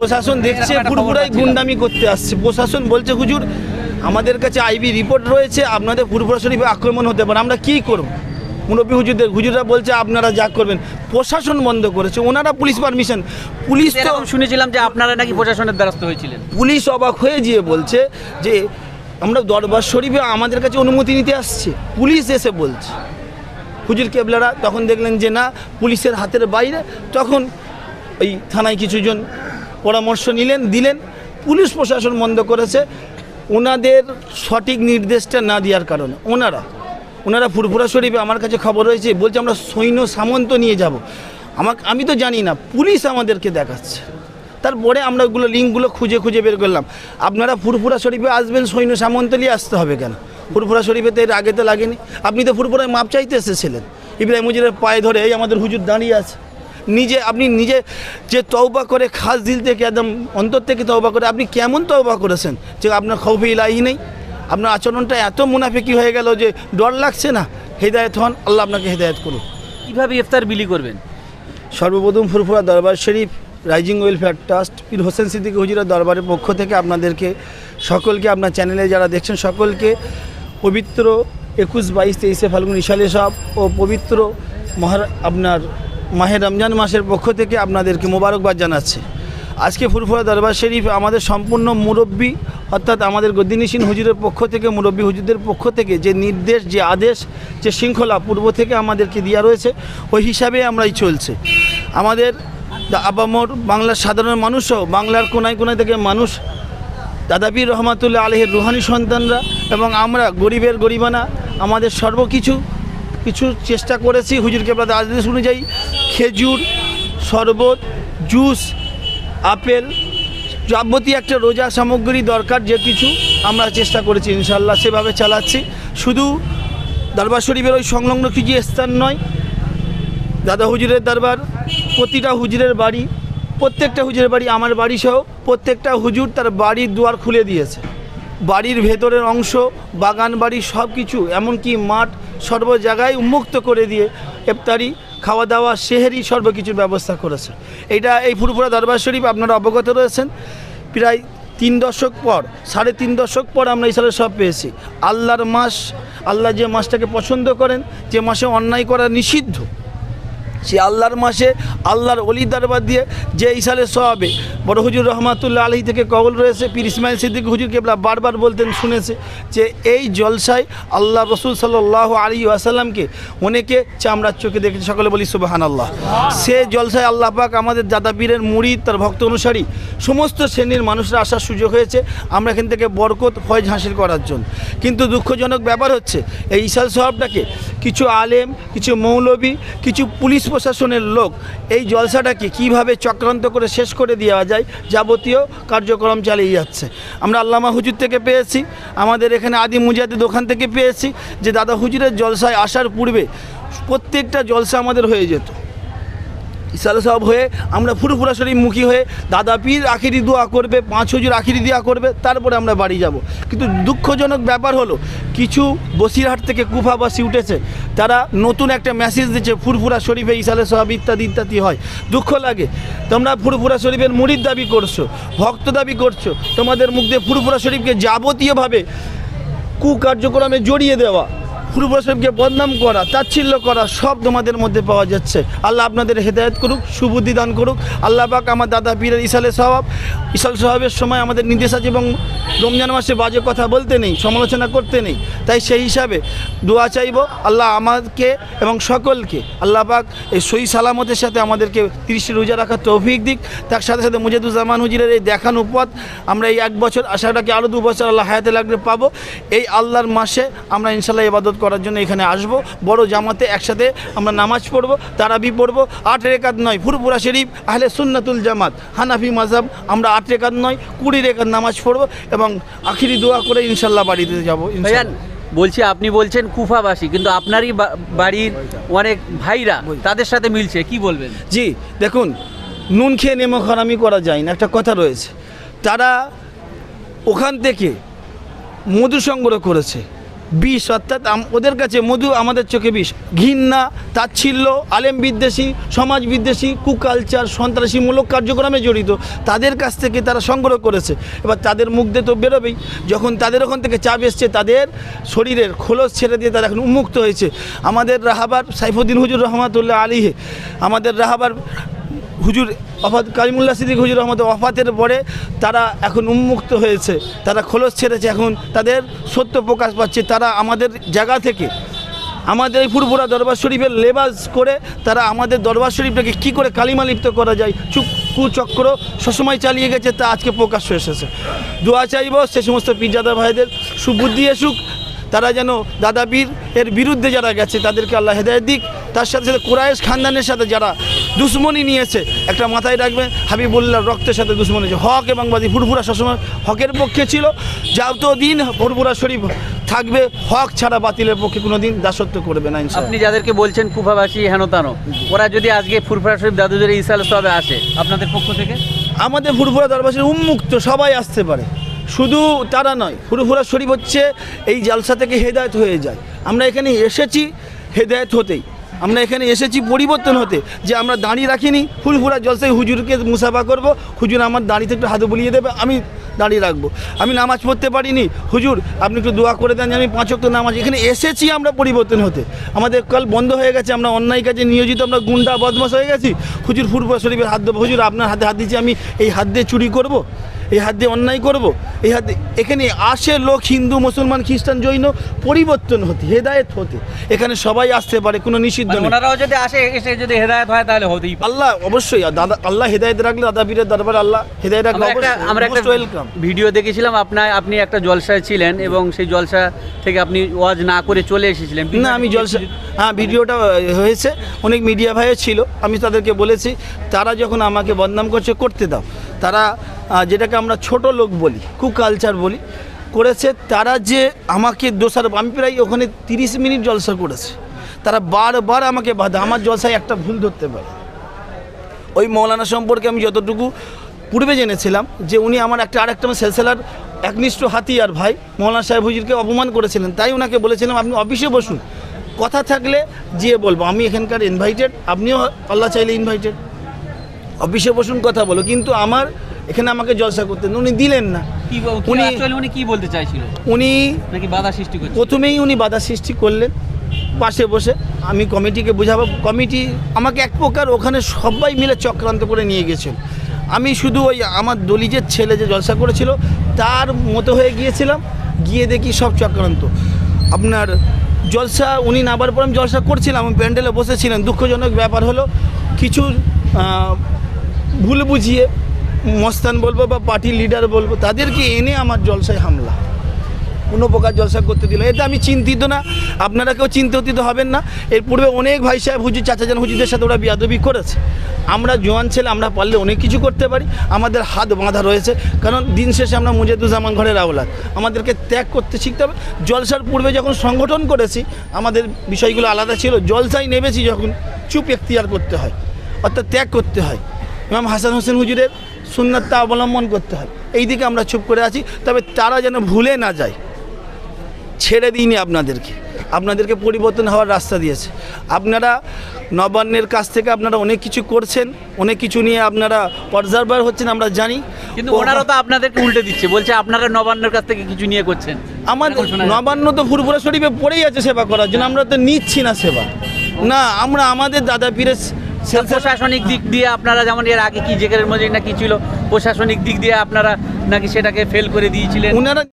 প্রশাসন দেখছে ফুরফুরাই গুন্ডামি করতে আসছে। প্রশাসন বলছে হুজুর আমাদের কাছে আইবি রিপোর্ট রয়েছে আপনাদের ফুরফুরা শরীফে আক্রমণ হতে পারে আমরা কি করব? মুরব্বী হুজুরদের হুজুররা বলছে আপনারা যা করবেন। প্রশাসন বন্ধ করেছে ওনারা পুলিশ পারমিশন পুলিশ তো শুনেছিলাম যে আপনারা নাকি প্রশাসনের দ্বারস্থ হয়েছিলেন। পুলিশ অবাক হয়ে গিয়ে বলছে যে আমরা দরবার শরীফে আমাদের কাছে অনুমতি নিতে আসছে। পুলিশ এসে বলছে। হুজুর কেবলারা তখন দেখলেন যে না পুলিশের হাতের বাইরে। তখন ওই থানায় কিছুজন পরামর্শ নিলেন, দিলেন। পুলিশ প্রশাসন বন্ধ করেছে। ওনাদের সঠিক নির্দেশটা না দেওয়ার কারণে। ওনারা ওনারা ফুরফুরা শরীফে আমার কাছে খবর রয়েছে, বলছে আমরা সৈন্য সামন্ত নিয়ে যাব। আমাকে আমি তো জানি না, পুলিশ আমাদেরকে দেখাচ্ছে। তারপরে আমরা ওগুলো লিঙ্কগুলো খুঁজে খুঁজে বের করলাম। আপনারা ফুরফুরা শরীফে আসবেন, সৈন্য সামন্ত নিয়ে আসতে হবে কেন? ফুরফুরা শরীফে তো এর আগে তো লাগেনি। আপনি তো ফুরফুরায় মাপ চাইতে এসেছিলেন। ইব্রাহিম হুজুরের পায়ে ধরে এই আমাদের হুজুর দাঁড়িয়ে আছে। নিজে আপনি নিজে যে তওবা করে খাস দিল থেকে একদম অন্তর থেকে তওবা করে আপনি কেমন তওবা করেছেন? যে আপনার খৌফে ইলাহি নেই আপনার আচরণটা এত মুনাফিকি হয়ে গেল যে ডর লাগছে না? হেদায়ত হন আল্লাহ আপনাকে হেদায়ত করুন কীভাবে ইফতার বিলি করবেন? সর্বপ্রথম ফুরফুরা দরবার শরীফ রাইজিং ওয়েলফেয়ার ট্রাস্ট পীর হোসেন সিদ্দিক হুজুরের দরবারের পক্ষ থেকে আপনাদেরকে সকলকে আপনার চ্যানেলে যারা দেখছেন সকলকে পবিত্র একুশ বাইশ তেইশে ফাল্গুন ইশালে সব ও পবিত্র মহার আপনার মাহে রমজান মাসের পক্ষ থেকে আপনাদেরকে মোবারকবাদ জানাচ্ছি। আজকে ফুরফুরা দরবার শরীফ আমাদের সম্পূর্ণ মুরব্বী, অর্থাৎ আমাদের গদ্দিনিসীন হুজুরের পক্ষ থেকে, মুরব্বী হুজুরদের পক্ষ থেকে যে নির্দেশ, যে আদেশ, যে শৃঙ্খলা পূর্ব থেকে আমাদেরকে দেওয়া রয়েছে, ওই হিসাবে আমরাই চলছে। আমাদের আপামর বাংলার সাধারণ মানুষও বাংলার কোনায় কোনায় থেকে মানুষ দাদাবীর রহমাতুল্লাহ আলহের রুহানি সন্তানরা এবং আমরা গরিবের গরিবানা, আমাদের সর্বকিছু কিছু চেষ্টা করেছি হুজুর কেবলাদের আদেশ অনুযায়ী খেজুর, শরবত, জুস, আপেল, যাবতীয় একটা রোজা সামগ্রী দরকার, যে কিছু আমরা চেষ্টা করেছি ইনশাল্লাহ সেভাবে চালাচ্ছি। শুধু দরবার শরীফের ওই সংলগ্ন কিছু স্থান নয়, দাদা হুজুরের দরবার, প্রতিটা হুজুরের বাড়ি, প্রত্যেকটা হুজুরের বাড়ি, আমার বাড়ি সহ প্রত্যেকটা হুজুর তার বাড়ির দুয়ার খুলে দিয়েছে। বাড়ির ভেতরের অংশ, বাগান বাড়ি সব কিছু এমনকি মাঠ সর্ব জায়গায় উন্মুক্ত করে দিয়ে ইফতারি খাওয়া দাওয়া সেহেরি সর্বকিছুর ব্যবস্থা করেছে। এটা এই ফুরফুরা দরবার শরীফ আপনারা অবগত রয়েছেন। প্রায় তিন দশক পর, সাড়ে তিন দশক পর আমরা ইসালে সব পেয়েছি। আল্লাহর মাস, আল্লাহ যে মাসটাকে পছন্দ করেন, যে মাসে অন্যায় করা নিষিদ্ধ সে আল্লাহর মাসে আল্লাহর অলি দরবার দিয়ে যে ইসালে সবে বড় হুজুর রহমাতুল্লাহ আলহী থেকে কবল রয়েছে। পীর ইসমাইল সিদ্দিক হুজুর কেবলা বারবার বলতেন, শুনেছে যে এই জলসায় আল্লাহ রসুল সাল্লাহ আলী আসাল্লামকে অনেকে চামড়ার চোখে দেখেছে। সকলে বলি সুবাহান আল্লাহ সে জলসায় আল্লাহ পাক আমাদের দাদা পীরের মুড়ি, তার ভক্ত অনুসারী, সমস্ত শ্রেণির মানুষরা আসার সুযোগ হয়েছে আমরা এখান থেকে বরকত ফয়জ হাসিল করার জন্য। কিন্তু দুঃখজনক ব্যাপার হচ্ছে, এই ইসাল সাহেবটাকে কিছু আলেম, কিছু মৌলবী, কিছু পুলিশ প্রশাসনের লোক এই জলসাটাকে কীভাবে চক্রান্ত করে শেষ করে দেওয়া যায় যাবতীয় কার্যক্রম চালিয়ে যাচ্ছে। আমরা আল্লামা হুজুর থেকে পেয়েছি, আমাদের এখানে আদি মুজাদি দোকান থেকে পেয়েছি যে দাদা হুজুরের জলসায় আসার পূর্বে প্রত্যেকটা জলসা আমাদের হয়ে যেত। ইসালে সব হয়ে আমরা ফুরফুরা শরীফ মুখী হয়ে দাদা পীর আখিরি দোয়া করবে, পাঁচ হুজুর আখিরি দোয়া করবে, তারপরে আমরা বাড়ি যাব। কিন্তু দুঃখজনক ব্যাপার হলো, কিছু বসিরহাট থেকে কুফাবাসী উঠেছে, তারা নতুন একটা মেসেজ দিচ্ছে, ফুরফুরা শরীফে ইসালে সব ইত্যাদি ইত্যাদি হয়। দুঃখ লাগে। তোমরা ফুরফুরা শরীফের মুড়ির দাবি করছ, ভক্ত দাবি করছ, তোমাদের মুখ দিয়ে ফুরফুরা শরীফকে যাবতীয়ভাবে কুকার্যক্রমে জড়িয়ে দেওয়া। শরীফকে বদনাম করা, তাচ্ছিল্য করা সব তোমাদের মধ্যে পাওয়া যাচ্ছে। আল্লাহ আপনাদের হেদায়ত করুক, সুবুদ্ধি দান করুক। আল্লাহ পাক আমার দাদা পীরের ইসালে স্বভাব ইসাল স্বভাবের সময় আমাদের নির্দেশ আছে এবং রমজান মাসে বাজে কথা বলতে নেই, সমালোচনা করতে নেই। তাই সেই হিসাবে দোয়া চাইব, আল্লাহ আমাকে এবং সকলকে, আল্লাহ পাক এই সই সালামতের সাথে আমাদেরকে তিরিশে রোজা রাখার তৌফিক দিক। তার সাথে সাথে মুজাদুজ্জামান হুজিরের এই দেখানো পথ, আমরা এই এক বছর আশাটাকে আরও দু বছর আল্লাহ হায়াতে লাগলে পাবো। এই আল্লাহর মাসে আমরা ইনশাল্লাহ ইবাদত করার জন্য এখানে আসব। বড় জামাতে একসাথে আমরা নামাজ পড়ব তারাবি পড়ব। আট রেখাত নয় ফুরপুরা শরীফ আহলে সুন্নাতুল জামাত। হানাফি মাজাব আমরা আট রেখাত নয় কুড়ি রেখাত নামাজ পড়ব এবং আখিরি দোয়া করে ইনশাল্লাহ বাড়িতে যাব বলছি আপনি বলছেন কুফাবাসী কিন্তু আপনারই বাড়ির অনেক ভাইরা তাদের সাথে মিলছে কি বলবেন? জি দেখুন নুন খেয়ে নেমো খারামি করা যায় না একটা কথা রয়েছে। তারা ওখান থেকে মধু সংগ্রহ করেছে। বিষ, অর্থাৎ ওদের কাছে মধু আমাদের চোখে বিষ। ঘৃণা, তাচ্ছিল্য, আলেম বিদ্বেষী, সমাজ বিদ্বেষী, কুকালচার সন্ত্রাসীমূলক কার্যক্রমে জড়িত, তাদের কাছ থেকে তারা সংগ্রহ করেছে। এবার তাদের মুখ দিয়ে তো বেরোবেই। যখন তাদের ওখান থেকে চাপ এসছে, তাদের শরীরের খোলস ছেড়ে দিয়ে তারা এখন উন্মুক্ত হয়েছে। আমাদের রাহাবার সাইফুদ্দিন হুজুর রহমাতুল্লাহ আলীহে আমাদের রাহাবার হুজুর অফাত কারিমুল্লাহ সিদ্দিক হুজুর রহমত অফাতের পরে তারা এখন উন্মুক্ত হয়েছে। তারা খোলস ছেড়েছে, এখন তাদের সত্য প্রকাশ পাচ্ছে। তারা আমাদের জায়গা থেকে আমাদের এই ফুরফুরা দরবার শরীফের লেবাস করে তারা আমাদের দরবার শরীফটাকে কী করে কালিমা লিপ্ত করা যায় চুপ কুচক্র সবসময় চালিয়ে গেছে, তা আজকে প্রকাশ হয়ে এসেছে। দোয়া চাইব সে সমস্ত পীরজাদা ভাইদের, সুবুদ্ধি এসুক তারা যেন দাদা পীর এর বিরুদ্ধে যারা গেছে তাদেরকে আল্লাহ হেদায়ত দিক। তার সাথে সাথে কুরাইশ খানদানের সাথে যারা দুশ্মনী নিয়েছে একটা মাথায় রাখবে হাবিবুল্লাহ রক্তের সাথে দুশ্মনী হক এবং বাদী ফুরফুরা সবসময় হকের পক্ষে ছিল। যাও দিন ফুরফুরা শরীফ থাকবে হক ছাড়া বাতিলের পক্ষে কোনো দিন দাসত্ব করবে না আপনি যাদেরকে বলছেন কুফাবাসী হেনতানো ওরা যদি আজকে ফুরফুরা শরীফ দাদুদের ইসাল সবে আসে আপনাদের পক্ষ থেকে? আমাদের ফুরফুরা দরবাসের উন্মুক্ত সবাই আসতে পারে। শুধু তারা নয় ফুরফুরা শরীফ হচ্ছে এই জালসা থেকে হেদায়ত হয়ে যায়। আমরা এখানে এসেছি হেদায়ত হতেই। আমরা এখানে এসেছি পরিবর্তন হতে, যে আমরা দাঁড়িয়ে রাখিনি। ফুরফুরা জলসায় হুজুরকে মুসাফা করব, হুজুর আমার দাঁড়িতে একটু হাতে বুলিয়ে দেবে, আমি দাঁড়িয়ে রাখব। আমি নামাজ পড়তে পারিনি। হুজুর, আপনি একটু দোয়া করে দেন যে আমি পাঁচ ওয়াক্ত নামাজ, এখানে এসেছি আমরা পরিবর্তন হতে। আমাদের কল বন্ধ হয়ে গেছে, আমরা অন্যায় কাজে নিয়োজিত, আমরা গুন্ডা বদমাস হয়ে গেছি। হুজুর ফুরফুরা শরীফের হাত দেবো হুজুর, আপনার হাতে হাত দিচ্ছি আমি এই হাত দিয়ে চুরি করব। এই হাত দিয়ে অন্যায় করব? এই হাত দিয়ে এখানে আসে লোক হিন্দু মুসলমান খ্রিস্টান জৈন পরিবর্তন হতে হেদায়েত হতে। এখানে সবাই আসতে পারে কোনো নিষিদ্ধ মানে ওনারাও যদি আসে এসে যদি হেদায়ত হয় তাহলে হতেই আল্লাহ অবশ্যই দাদা আল্লাহ হেদায়েত রাখলে দাদা পীরের দরবার আল্লাহ হেদায়েত রাখলে আমরা একটা ওয়েলকাম ভিডিও দেখেছিলাম আপনার আপনি একটা জলসায় ছিলেন এবং সেই জলসা থেকে আপনি ওয়াজ না করে চলে এসেছিলেন। না আমি জলসা হ্যাঁ ভিডিওটা হয়েছে। অনেক মিডিয়া ভাইও ছিল। আমি তাদেরকে বলেছি তারা যখন আমাকে বদনাম করছে করতে দাও। তারা যেটাকে আমরা ছোট লোক বলি, কুকালচার বলি, করেছে তারা যে আমাকে দোষারোপ, আমি ওখানে তিরিশ মিনিট জলসা করেছে। তারা বারবার আমাকে বাধা, আমার জলসায় একটা ভুল ধরতে পারে। ওই মৌলানা সম্পর্কে আমি যতটুকু পূর্বে জেনেছিলাম যে উনি আমার একটা, আরেকটা সেলসেলার একনিষ্ঠ হাতিয়ার ভাই, মৌলানা সাহেব হুজুরকে অপমান করেছিলেন। তাই ওনাকে বলেছিলাম, আপনি অফিসে বসুন। কথা থাকলে যেয়ে বলব, আমি এখানকার ইনভাইটেড আপনিও আল্লাহ চাইলে ইনভাইটেড অফিসে বসুন, কথা বলো। কিন্তু আমার এখানে আমাকে জলসা করতেন উনি দিলেন না। উনি- উনি কি বলতে চাইছিল? উনি নাকি বাধা সৃষ্টি করছে? প্রথমেই উনি বাধা সৃষ্টি করলেন। পাশে বসে আমি কমিটিকে বোঝাবো। কমিটি আমাকে এক প্রকার ওখানে সবাই মিলে চক্রান্ত করে নিয়ে গেছেন। আমি শুধু ওই আমার দলিজের ছেলে যে জলসা করেছিল তার মতো হয়ে গিয়েছিলাম। গিয়ে দেখি সব চক্রান্ত। আপনার জলসা উনি নাবার পর আমি জলসা করছিলাম। আমি প্যান্ডেলে বসেছিলেন দুঃখজনক ব্যাপার হলো কিছু ভুল বুঝিয়ে মস্তান বলব বা পার্টির লিডার বলব, তাদেরকে এনে আমার জলসায় হামলা। কোনো প্রকার জলসা করতে দিল এটা আমি চিন্তিত না। আপনারা কেউ চিন্তিত হবেন না। এর পূর্বে অনেক ভাই সাহেব, হুজুর চাচাজান হুজুরদের সাথে ওরা বিয়াদবি করেছে। আমরা জোয়ান ছেলে, আমরা পারলে অনেক কিছু করতে পারি। আমাদের হাত বাঁধা রয়েছে। কারণ দিন শেষে আমরা মুজেদুজ্জামান ঘরের আওলাদ। আমাদেরকে ত্যাগ করতে শিখতে হবে। জলসার পূর্বে যখন সংগঠন করেছি, আমাদের বিষয়গুলো আলাদা ছিল। জলসায় নেমেছি যখন চুপ এখতিয়ার করতে হয়। অর্থাৎ ত্যাগ করতে হয়। ইমাম হাসান হোসেন হুজুরের সুন্নাতটা অবলম্বন করতে হয় এই দিকে আমরা চুপ করে আছি তবে তারা যেন ভুলে না যায় ছেড়ে দিইনি আপনাদেরকে। আপনাদেরকে পরিবর্তন হওয়ার রাস্তা দিয়েছে। আপনারা নবান্নের কাছ থেকে আপনারা অনেক কিছু করছেন অনেক কিছু নিয়ে আপনারা পর্জারবার হচ্ছেন আমরা জানি। কিন্তু ওনারা তো আপনাদেরকে উল্টে দিচ্ছে বলছে আপনারা নবান্নের কাছ থেকে কিছু নিয়ে করছেন। আমাদের। নবান্ন তো ফুরফুরা শরীফে পড়েই আছে সেবা করার জন্য আমরা তো নিচ্ছি না সেবা। না আমরা আমাদের দাদা পীরের প্রশাসনিক দিক দিয়ে আপনারা যেমন এর আগে কি জেকের মধ্যে না কি ছিল প্রশাসনিক দিক দিয়ে আপনারা নাকি সেটাকে ফেল করে দিয়েছিলেন? ওনারা